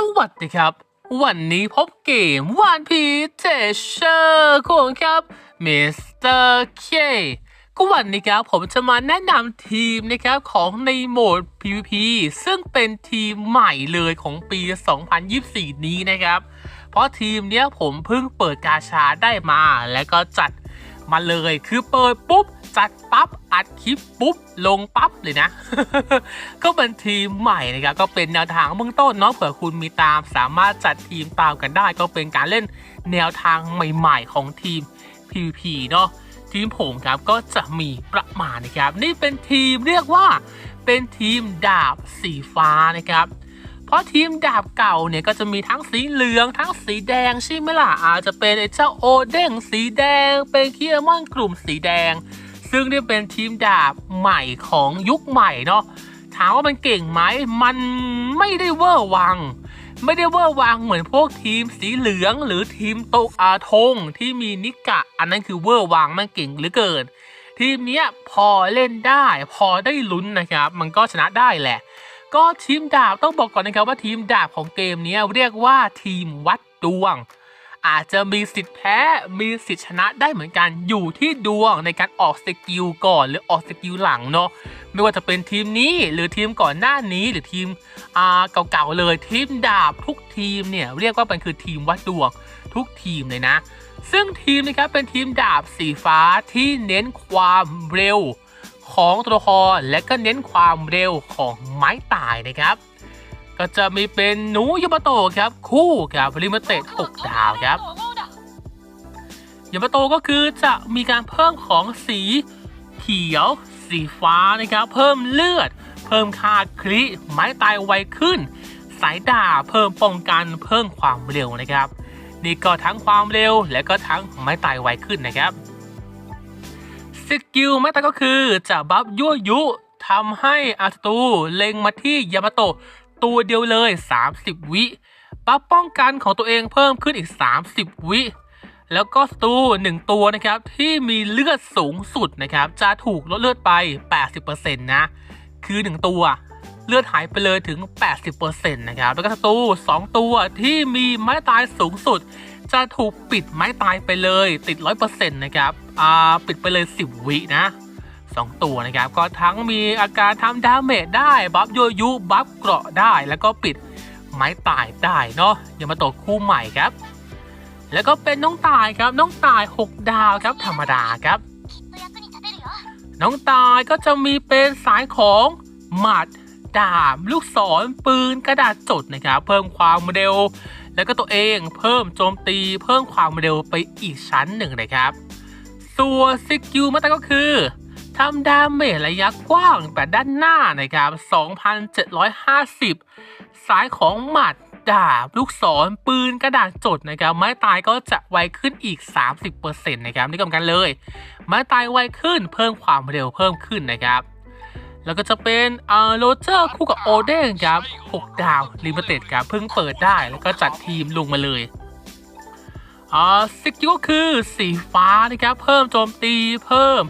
สวัสดีครับ วันนี้พบเกมวานพีเทเชอร์ของครับมิสเตอร์เคก็วันนี้ครับผมจะมาแนะนำทีมนะครับของในโหมด PVP ซึ่งเป็นทีมใหม่เลยของปี 2024 นี้นะครับ เพราะทีมเนี้ยผมเพิ่งเปิดกาชาได้มาแล้วก็จัดมาเลยคือเปิดปุ๊บ จัดปั๊บอัดคลิปปุ๊บลงปั๊บเลยนะ ก็เป็นทีมใหม่นะครับก็เป็นแนวทางเบื้องต้นเนาะเผื่อคุณมีตาม สามารถจัดทีมตามกันได้ ก็เป็นการเล่นแนวทางใหม่ๆ ของทีม PVP เนาะทีมผมครับก็จะมีประมาณนะครับ นี่เป็นทีมเรียกว่าเป็นทีมดาบสีฟ้านะครับเพราะทีมดาบเก่าเนี่ยก็จะมีทั้งสีเหลืองทั้งสีแดงใช่ไหมล่ะอาจจะเป็นไอ้เจ้าโอเด้งสีแดง เป็นเคียมอนกลุ่มสีแดง ซึ่งนี่เป็นทีมดาบใหม่ของยุคใหม่เนาะถามว่ามันเก่งไหมมันไม่ได้เวอร์วัง ไม่ได้เวอร์วังเหมือนพวกทีมสีเหลืองหรือทีมโตอาทงที่มีนิกะ อันนั้นคือเวอร์วังมันเก่งหลือเกินทีมเนี้ยพอเล่นได้พอได้ลุ้นนะครับ มันก็ชนะได้แหละ ก็ทีมดาบต้องบอกก่อนนะครับว่าทีมดาบของเกมนี้เรียกว่าทีมวัดดวง อาจจะมีสิทธิ์แพ้มีสิทธิ์ชนะได้เหมือนกันอยู่ที่ดวงในการออกสกิลก่อนหรือออกสกิลหลังเนาะไม่ว่าจะเป็นทีมนี้หรือทีมก่อนหน้านี้หรือทีมอ่าเก่าๆเลยทีมดาบทุกทีมเนี่ยเรียกว่ามันคือทีมวัดดวงทุกทีมเลยนะ ซึ่งทีมนะครับเป็นทีมดาบสีฟ้าที่เน้นความเร็วของตัวละครและก็เน้นความเร็วของไม้ตายนะครับ ก็จะมีเป็นหนูยามาโตะครับคู่กับริมาเตะ6ดาวครับยามาโตะก็คือจะมีการเพิ่มของสีเขียว สีฟ้านะครับ เพิ่มเลือด เพิ่มค่าคลิไม้ตายไวขึ้น สายดาบเพิ่มป้องกันเพิ่มความเร็วนะครับ นี่ก็ทั้งความเร็วและก็ทั้งไม้ตายไวขึ้นนะครับสกิลแม้แต่ก็คือจะบัฟยั่วยุทำให้อาศัตรูเล็งมาที่ยามาโตะ ตัวเดียวเลย 30 วิบัฟป้องกันของตัวเองเพิ่มขึ้นอีก 30 วิแล้วก็ศัตรูหนึ่งตัวนะครับที่มีเลือดสูงสุดนะครับจะถูกลดเลือดไป 80%นะคือ1ตัวเลือดหายไปเลยถึง 80%นะครับแล้วก็ศัตรู2ตัวที่มีไม้ตายสูงสุด จะถูกปิดไม้ตายไปเลยติด 100%นะครับอ่าปิดไปเลย 10 วินะ 2 ตัวนะครับ ก็ทั้งมีอาการทำดาเมจได้ บัฟโยยุบัฟเกราะได้แล้วก็ปิดไม้ตายได้เนาะยามาโตะคู่ใหม่ครับ แล้วก็เป็นน้องตายครับน้องตาย 6 ดาวครับธรรมดาครับ น้องตายก็จะมีเป็นสายของหมัดดาบลูกศรปืนกระดาษจดนะครับเพิ่มความเร็ว แล้วก็ตัวเองเพิ่มโจมตี เพิ่มความเร็วไปอีกชั้นหนึ่งนะครับ ส่วนสกิลมาตรก็คือ ทำดาเมจระยะกว้างแต่ด้านหน้านะครับ 2,750 สายของหมัดดาบลูกศรปืนกระดาษจดนะครับ ไม้ตายก็จะไวขึ้นอีก 30%นะครับนี่ก็เหมือนกันเลย ไม้ตายไวขึ้นเพิ่มความเร็วเพิ่มขึ้นนะครับ แล้วก็จะเป็นเอ่อโรเจอร์คู่กับโอเดนครับ6ดาวลิมิเต็ดครับเพิ่งเปิดได้แล้วก็จัดทีมลงมาเลยอ่าสกิลก็คือสีฟ้านะครับ เพิ่มโจมตีเพิ่ม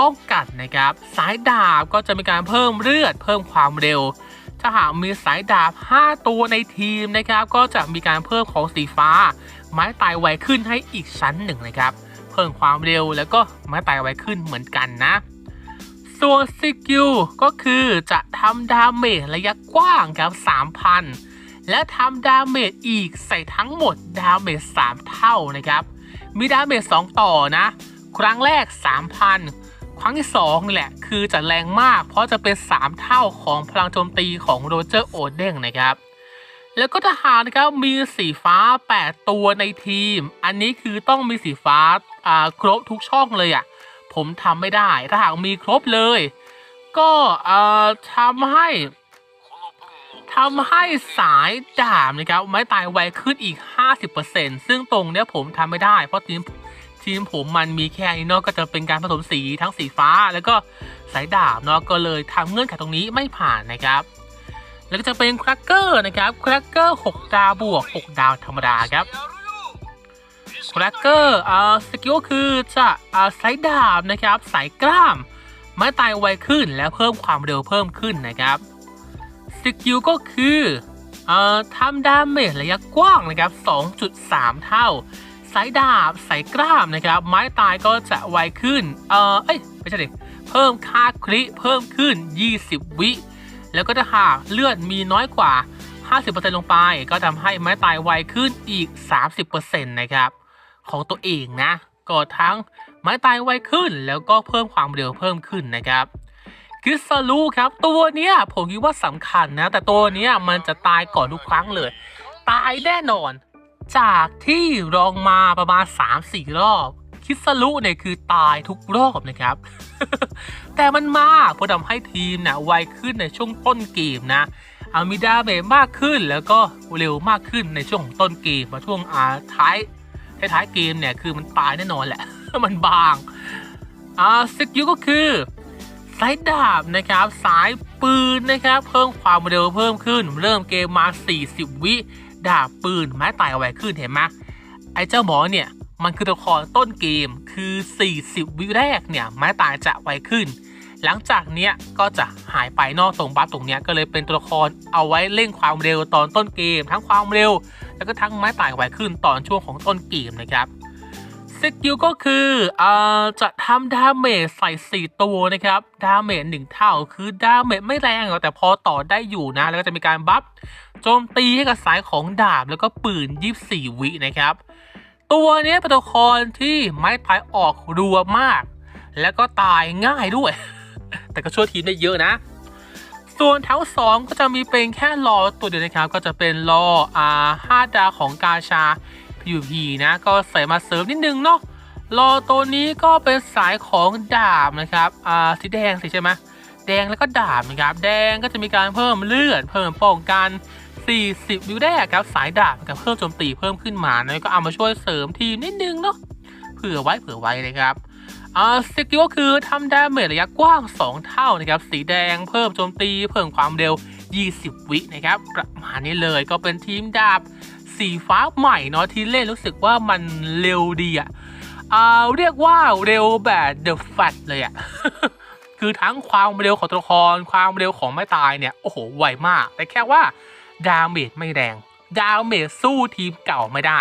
ป้องกันนะครับ สายดาบก็จะมีการเพิ่มเลือด เพิ่มความเร็ว ถ้าหากมีสายดาบ 5 ตัวในทีมนะครับ ก็จะมีการเพิ่มของสีฟ้า ไม้ตายไวขึ้นให้อีกชั้นหนึ่งนะครับ เพิ่มความเร็วแล้วก็ไม้ตายไวขึ้นเหมือนกันนะส่วนสกิลก็คือจะทำดาเมจระยะกว้างครับ 3,000 และทำดาเมจอีกใส่ทั้งหมดดาเมจ3เท่านะครับ มีดาเมจ2ต่อนะ ครั้งแรก 3,000 ครั้งที่2นี่แหละ คือจะแรงมาก เพราะจะเป็น 3 เท่าของพลังโจมตีของโรเจอร์โอเด้งนะครับ แล้วก็ทหารนะครับมีสีฟ้า 8 ตัวในทีม อันนี้คือต้องมีสีฟ้าครบทุกช่องเลยอะ่ะ ผมทำไม่ได้ ถ้าหากมีครบเลย ก็ทำให้ทำให้สายดาบนะครับ ไม้ตายไวขึ้นอีก 50%ซึ่งตรงเนี้ยผมทำไม่ได้ เพราะทีม ทีมผมมันมีแค่นี้เนาะก็จะเป็นการผสมสีทั้งสีฟ้า แล้วก็สายดาบเนาะก็เลยทำเงื่อนไขตรงนี้ไม่ผ่านนะครับ แล้วก็จะเป็นครักเกอร์นะครับครักเกอร์6ดาวบวก 6 ดาวธรรมดาครับครักเกอร์อ่าสกิลคือจะอ่าสายดาบนะครับสายกล้ามไม้ตายไวขึ้นและเพิ่มความเร็วเพิ่มขึ้นนะครับสกิลก็คือเอ่อทำดาเมจระยะกว้างนะครับ 2.3 เท่า สายดาบสายกล้ามนะครับ ไม้ตายก็จะไวขึ้น เอ่อเอ้ยไม่ใช่ดิเพิ่มค่าคริเพิ่มขึ้น 20 วิ แล้วก็ถ้าหากเลือดมีน้อยกว่า 50%ลงไป ก็ทำให้ไม้ตายไวขึ้นอีก 30%นะครับ ของตัวเองนะก็ทั้งไม้ตายไวขึ้น แล้วก็เพิ่มความเร็วเพิ่มขึ้นนะครับคิสลูครับ ตัวเนี้ยผมคิดว่าสำคัญนะ แต่ตัวเนี้ยมันจะตายก่อนทุกครั้งเลย ตายแน่นอน จากที่รองมาประมาณ 3-4 รอบ คิสลูเนี่ยคือตายทุกรอบนะครับ แต่มันมาเพราะทำให้ทีมเนี่ยไวขึ้นในช่วงต้นเกมนะอามีดาเมจมากขึ้นแล้วก็เร็วมากขึ้นในช่วงของต้นเกมมาช่วงอ่าท้ายท้ายเกมเนี่ยคือมันตายแน่นอนแหละ มันบางอ่าสกิลก็คือสายดาบนะครับ สายปืนนะครับ เพิ่มความเร็วเพิ่มขึ้น เริ่มเกมมา 40 วิ ดาบปืนไม้ตายไวขึ้นเห็นไหมไอ้เจ้าหมอเนี่ยมันคือตัวละครต้นเกมคือ 40 วิแรกเนี่ยไม้ตายจะไวขึ้น หลังจากเนี้ยก็จะหายไปนอกตรงบัฟตรงเนี้ยก็เลยเป็นตัวละครเอาไว้เร่งความเร็วตอนต้นเกม ทั้งความเร็ว แล้วก็ทั้งไม้ตายไวขึ้นตอนช่วงของต้นเกมนะครับ สกิลก็คืออ่าจะทำดาเมจใส่ 4 ตัวนะครับ ดาเมจ1เท่า คือดาเมจไม่แรงหรอกแต่พอต่อได้อยู่นะ แล้วก็จะมีการบัฟโจมตีให้กับสายของดาบแล้วก็ปืน 24 วินะครับ ตัวนี้เป็นตัวละครที่ไม้ตายออกรัวมาก แล้วก็ตายง่ายด้วย แต่ก็ช่วยทีมได้เยอะนะส่วนแถวสองก็จะมีเป็นแค่รอตัวเดียวนะครับ ก็จะเป็นรออ่าห้าดาวของกาชา PVP นะ ก็ใส่มาเสริมนิดนึงเนาะรอตัวนี้ก็เป็นสายของดาบนะครับ อ่า สีแดงสิใช่ไหมแดงแล้วก็ดาบนะครับ แดงก็จะมีการเพิ่มเลือด เพิ่มป้องกัน 40 วิวแรกครับ สายดาบกับเพิ่มโจมตีเพิ่มขึ้นมานะก็เอามาช่วยเสริมทีมนิดนึงเนาะ เผื่อไว้เผื่อไว้นะครับ อ่า สกิลก็คือทำดาเมจระยะกว้าง 2 เท่านะครับ สีแดงเพิ่มโจมตี เพิ่มความเร็ว 20 วินะครับ ประมาณนี้เลยก็เป็นทีมดาบ สีฟ้าใหม่เนาะที่เล่นรู้สึกว่ามันเร็วดีอะอ่าเรียกว่าเร็วแบบ The Fat เลยอะคือทั้งความเร็วของตัวละครความเร็วของไม้ตายเนี่ยโอ้โหไวมาก แต่แค่ว่าดาเมจไม่แรง ดาเมจสู้ทีมเก่าไม่ได้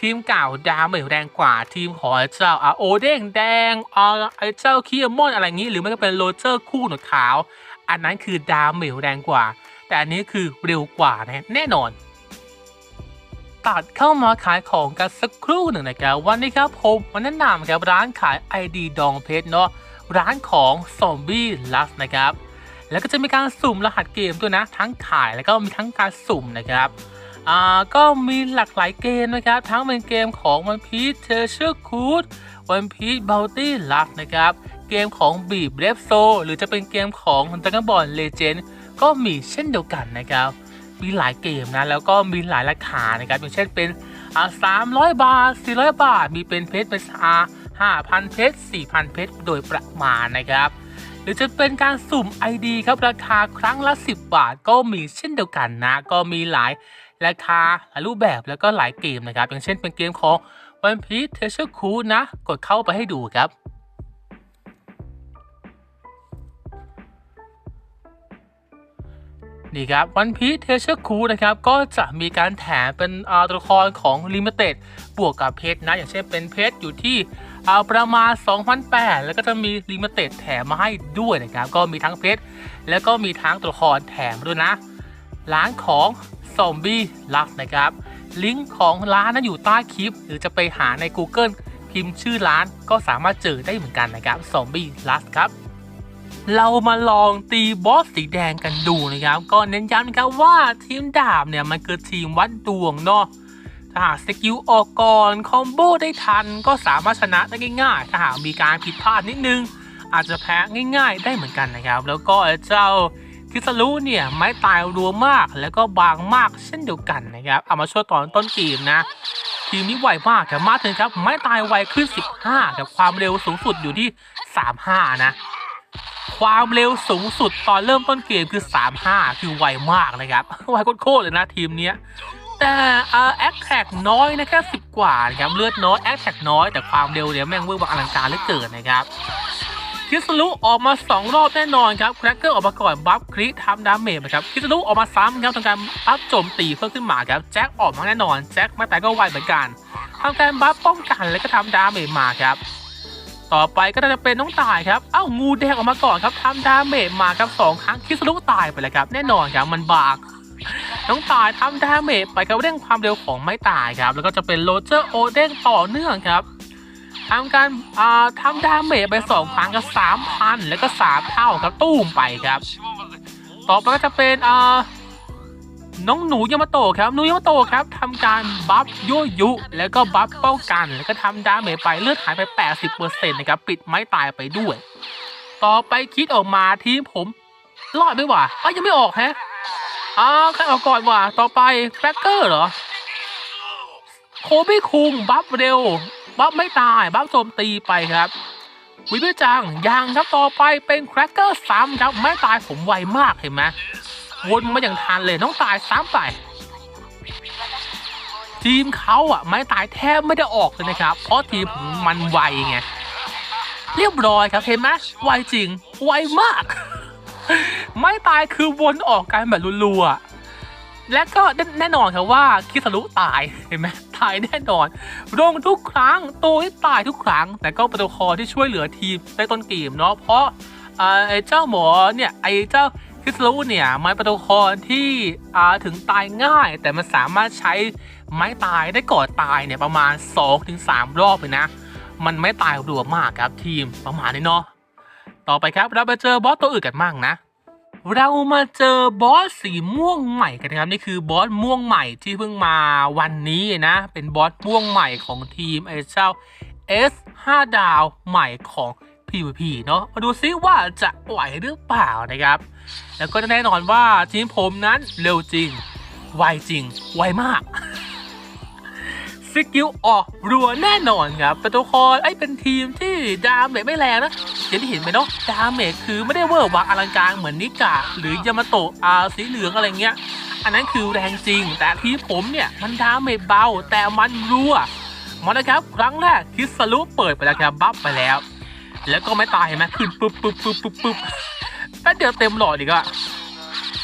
ทีมเก่าดาเมจแรงกว่าทีมของเจ้าอาโอเด้งแดงอาไอเจ้าคียมอนอะไรงี้ หรือไม่ก็เป็นโรเจอร์คู่หนวดขาว อันนั้นคือดาเมจแรงกว่า แต่อันนี้คือเร็วกว่านะแน่นอน ตัดเข้ามาขายของกันสักครู่หนึ่งนะครับวันนี้ครับผมมาแนะนำครับร้านขาย ID ดองเพชรเนาะร้านของซอมบี้ลัสนะครับแล้วก็จะมีการสุ่มรหัสเกมด้วยนะ ทั้งขายแล้วก็มีทั้งการสุ่มนะครับอ่าก็มีหลากหลายเกมนะครับ ทั้งเป็นเกมของ One Piece Treasure Cruise One Piece Bounty Luck นะครับเกมของ Beat b r e v e Soul หรือจะเป็นเกมของ Dragon Ball Legend ก็มีเช่นเดียวกันนะครับ มีหลายเกมนะแล้วก็มีหลายราคานะครับอย่างเช่นเป็นอ่าสามร้อยบาทสี่ร้อยบาท มีเป็นเพชรเป็นอาห้าพันเพชรสี่พันเพชรโดยประมาณนะครับ หรือจะเป็นการสุ่ม ID ครับราคาครั้งละ 10 บาทก็มีเช่นเดียวกันนะ ก็มีหลายราคาหลายรูปแบบแล้วก็หลายเกมนะครับ อย่างเช่นเป็นเกมของ One Piece Treasure Cruise นะ กดเข้าไปให้ดูครับ นี่ครับวันพีเทเชอร์คูนะครับก็จะมีการแถมเป็นตัวละครของลิมิเต็ดบวกกับเพชรนะ อย่างเช่นเป็นเพชรอยู่ที่เอาประมาณ 2,008 แล้วก็จะมีลิมิเต็ดแถมมาให้ด้วยนะครับ ก็มีทั้งเพชรแล้วก็มีทั้งตัวละครแถมด้วยนะ ร้านของซอมบี้ลักนะครับ ลิงก์ของร้านนั้นอยู่ใต้คลิป หรือจะไปหาใน Google พิมพ์ชื่อร้านก็สามารถเจอได้เหมือนกันนะครับซอมบี้ลักครับ เรามาลองตีบอสสีแดงกันดูนะครับ ก็เน้นย้ำนะครับว่าทีมดาบเนี่ยมันคือทีมวัดดวงเนาะถ้าหากสกิลออกก่อนคอมโบได้ทันก็สามารถชนะได้ง่ายๆ ถ้าหากมีการผิดพลาดนิดนึง อาจจะแพ้ง่าย ๆ ได้เหมือนกันนะครับ แล้วก็เจ้าคิสรุเนี่ยไม้ตายรัวมากแล้วก็บางมากเช่นเดียวกันนะครับ เอามาช่วยตอนต้นเกมนะ ทีมนี้ไวมากครับมากเลยครับไม้ตายไวขึ้น 15กับความเร็วสูงสุดอยู่ที่ 35 นะ ความเร็วสูงสุดตอนเริ่มต้นเกมคือ 35 คือไวมากเลยครับไวโคตรเลยนะทีมเนี้ยแต่แอคแท็กน้อยนะแค่10กว่านะครับเลือดน้อยแอคแท็กน้อยแต่ความเร็วเนี่ยแม่งเวอร์บังอลังการเหลือเกินนะครับคิคิสลุออกมา 2 รอบแน่นอนครับแครกเกอร์ออกมาก่อนบัฟคริทำดาเมจนะครับคิสลุออกมาซ้ำครับทำการบัฟโจมตีเพิ่มขึ้นมาครับแจ็คออกมาแน่นอนแจ็คไม่ตายก็ไวเหมือนกันทำการบัฟป้องกันแล้วก็ทำดาเมจมาครับ ต่อไปก็จะเป็นน้องตายครับ เอ้างูแดงออกมาก่อนครับทำดาเมจมาครับสองครั้งคิสลุตายไปเลยครับ แน่นอนครับมันบาก น้องตายทำดาเมจไปกับเร่งความเร็วของไม่ตายครับ แล้วก็จะเป็นโรเจอร์โอเด้งต่อเนื่องครับทำการอ่าทำดาเมจไปสองครั้งกับสามพันแล้วก็สามเท่าครับตู้มไปครับ ต่อไปก็จะเป็นอ่า น้องหนูยามาโตะครับหนูยามาโตะครับทำการบัฟยั่วยุ แล้วก็บัฟป้องกัน แล้วก็ทำดาเมจไปเลือดหายไป 80%นะครับปิดไม้ตายไปด้วย ต่อไปคิดออกมาทีมผมรอดไหมวะอ้าวยังไม่ออกแฮะอ้าวใครออกก่อนวะต่อไปแครกเกอร์เหรอโคบี้คุงบัฟเร็ว บัฟไม่ตาย บัฟโจมตีไปครับ วิบิจังยังครับต่อไปเป็นแครกเกอร์ซ้ำครับไม่ตายผมไวมากเห็นไหม วนมาอย่างทันเลยน้องตายซ้ำไป ทีมเขาอะไม่ตายแทบไม่ได้ออกเลยนะครับ เพราะทีมมันไวไงเรียบร้อยครับเห็นไหมไวจริง ไวมาก ไม่ตายคือวนออกกันแบบรัวๆและก็แน่นอนครับว่าคิสรุตายเห็นไหมตายแน่นอนลงทุกครั้งตัวที่ตายทุกครั้ง แต่ก็เป็นตัวคอที่ช่วยเหลือทีมในต้นเกมเนาะเพราะไอ้เจ้าหมอเนี่ยไอ้เจ้า คิสรุเนี่ยไมันเป็นตัวคอที่ถึงตายง่าย แต่มันสามารถใช้ไม้ตายได้ก่อนตายเนี่ยประมาณ 2-3 รอบเลยนะ มันไม่ตายรัวมากครับทีมประมาณนี้เนาะต่อไปครับเราไปเจอบอสตัวอื่นกันบ้างนะ เรามาเจอบอสสีม่วงใหม่กันนะครับนี่คือบอสม่วงใหม่ที่เพิ่งมาวันนี้นะ เป็นบอสม่วงใหม่ของทีมไอ้เจ้า S 5 ดาวใหม่ของ PVP เนาะมาดูซิว่าจะไหวหรือเปล่านะครับ แล้วก็แน่นอนว่าทีมผมนั้นเร็วจริง ไวจริง ไวมากสกิลออกรัวแน่นอนครับเป็นตัวคอไอ้เป็นทีมที่ดาเมจไม่แรงนะอย่างที่เห็นไหมเนาะดาเมจคือไม่ได้เวอร์วังอลังการเหมือนนิกาหรือยามาโตะอาสีเหลืองอะไรเงี้ย อันนั้นคือแรงจริง แต่ทีมผมเนี่ย มันดาเมจเบาแต่มันรัวมานะครับ ครั้งแรกคิสลุเปิดไปแล้วครับบัฟไปแล้ว แล้วก็ไม่ตายเห็นไหมขึ้นปุ๊บปุ๊บปุ๊บปุ๊บปุ๊บ แป๊บเดียวเต็มหลอดอีกอะ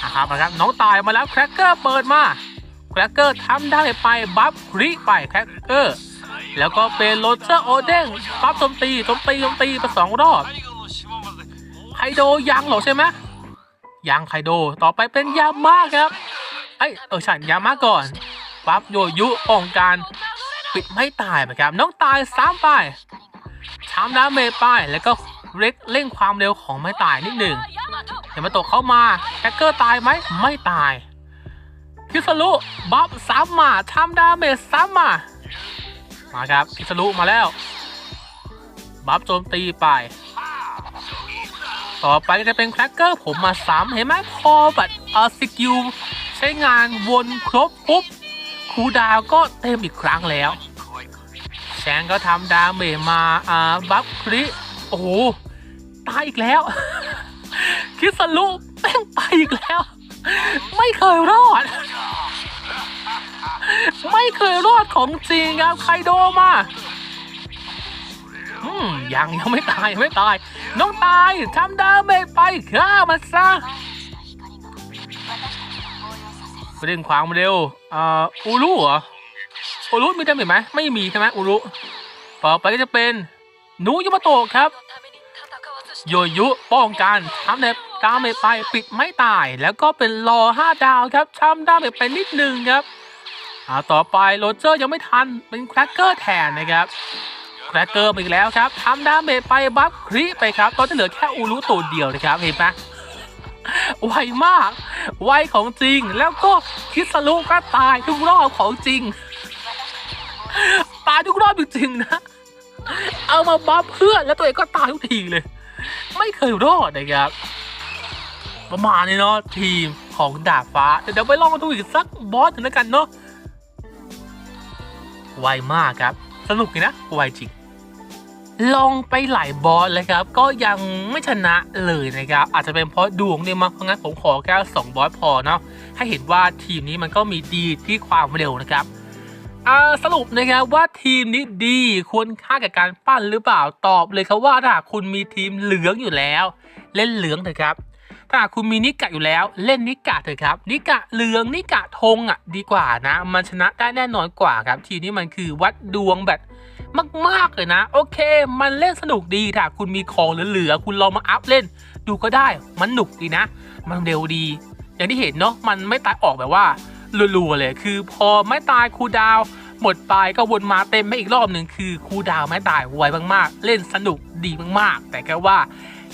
อะครับนะครับน้องตายมาแล้วแครกเกอร์เปิดมาแครกเกอร์ทำได้ไปบัฟคริไปแครกเกอร์แล้วก็เป็นโรเจอร์โอเด้งบัฟโจมตีโจมตีโจมตีไปสองรอบไคโดยังหรอใช่ไหมยังไคโดต่อไปเป็นยาม่าครับไอยเออใช่ยาม่าก่อนบัฟโยยุองกันปิดไม่ตายไปครับน้องตายสามไปชามดาเมจไปแล้วก็เล็กเร่งความเร็วของไม่ตายนิดหนึ่ง เห็นมาตกเข้ามาแครกเกอร์ตายไหมไม่ตายคิสรุบัฟซ้ำมาทำดาเมจซ้ำมามาครับคิสรุมาแล้ว บัฟโจมตีไป ต่อไปจะเป็นแครกเกอร์ผมมาซ้ำเห็นไหมพอแบบเอาสกิลใช้งานวนครบปุ๊บคูดาวก็เต็มอีกครั้งแล้วแชงก็ทำดาเมจมาอ่าบัฟคริโอ้โหตายอีกแล้ว คิสรุแป้งตายอีกแล้ว ไม่เคยรอด ไม่เคยรอดของจริงครับไคโดมาอืมยังยังไม่ตายยังไม่ตาย น้องตายทำดาเมจไปฆ่ามันซะเร่งความเร็วอ่าอูรุเหรออูรุมีดาเมจไหมไม่มีใช่ไหมอูรุต่อไปก็จะเป็นนูยุมาโตะครับโยยุป้องกันทำใน ดาเมจไปปิดไม่ตาย แล้วก็เป็นรอห้าดาวครับทำดาเมจไปนิดนึงครับอาต่อไปโรเจอร์ยังไม่ทันเป็นแครกเกอร์แทนนะครับแครกเกอร์อีกแล้วครับทำดาเมจไปบัฟคริไปครับตอนที่เหลือแค่อูรุตัวเดียวนะครับเห็นไหมไวมาก ไวของจริงแล้วก็คิสรุก็ตายทุกรอบของจริง ตายทุกรอบจริงๆนะ เอามาบัฟเพื่อนแล้วตัวเองก็ตายทุกทีเลย ไม่เคยรอดนะครับ ประมาณนี้เนาะทีมของดาบฟ้า เดี๋ยวไปลองดูอีกสักบอสหนึ่งแล้วกันเนาะไวมากครับ สนุกนะไวจริงลองไปหลายบอสเลยครับ ก็ยังไม่ชนะเลยนะครับ อาจจะเป็นเพราะดวงเนี่ยมั้งเพราะงั้นผมขอแค่สองบอสพอเนาะให้เห็นว่าทีมนี้มันก็มีดีที่ความเร็วนะครับสรุปนะครับว่าทีมนี้ดีควรค่ากับการปั้นหรือเปล่าตอบเลยครับว่าถ้าคุณมีทีมเหลืองอยู่แล้ว เล่นเหลืองเถอะครับ ถ้าคุณมีนิกะอยู่แล้ว เล่นนิกะเถอะครับ นิกะเหลืองนิกะธงอะดีกว่านะ มันชนะได้แน่นอนกว่าครับ ทีนี้มันคือวัดดวงแบบมากๆเลยนะ โอเค มันเล่นสนุกดีถ้าคุณมีของเหลือๆคุณลองมาอัพเล่น ดูก็ได้มันหนุกดีนะ มันเร็วดี อย่างที่เห็นเนาะมันไม่ตายออกแบบว่ารัวๆเลยคือพอไม่ตายคูดาวหมดไปก็วนมาเต็มไม่อีกรอบหนึ่งคือคูดาวไม่ตายไวมากๆ เล่นสนุกดีมากๆ แต่แค่ว่า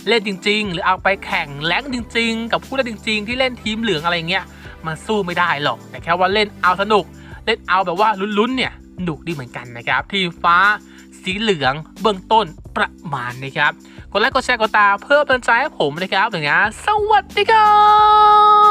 เล่นจริง ๆ หรือเอาไปแข่งแรงจริง ๆ กับผู้เล่นจริง ๆ ที่เล่นทีมเหลืองอะไรเงี้ยมันสู้ไม่ได้หรอกแต่แค่ว่าเล่นเอาสนุก เล่นเอาแบบว่าลุ้นๆเนี่ยหนุกดีเหมือนกันนะครับ ทีมฟ้าสีเหลืองเบื้องต้นประมาณนะครับกดไลค์กดแชร์กดตาเพื่อเป็นกำลังใจให้ผมนะครับอย่างเงี้ยสวัสดีครับ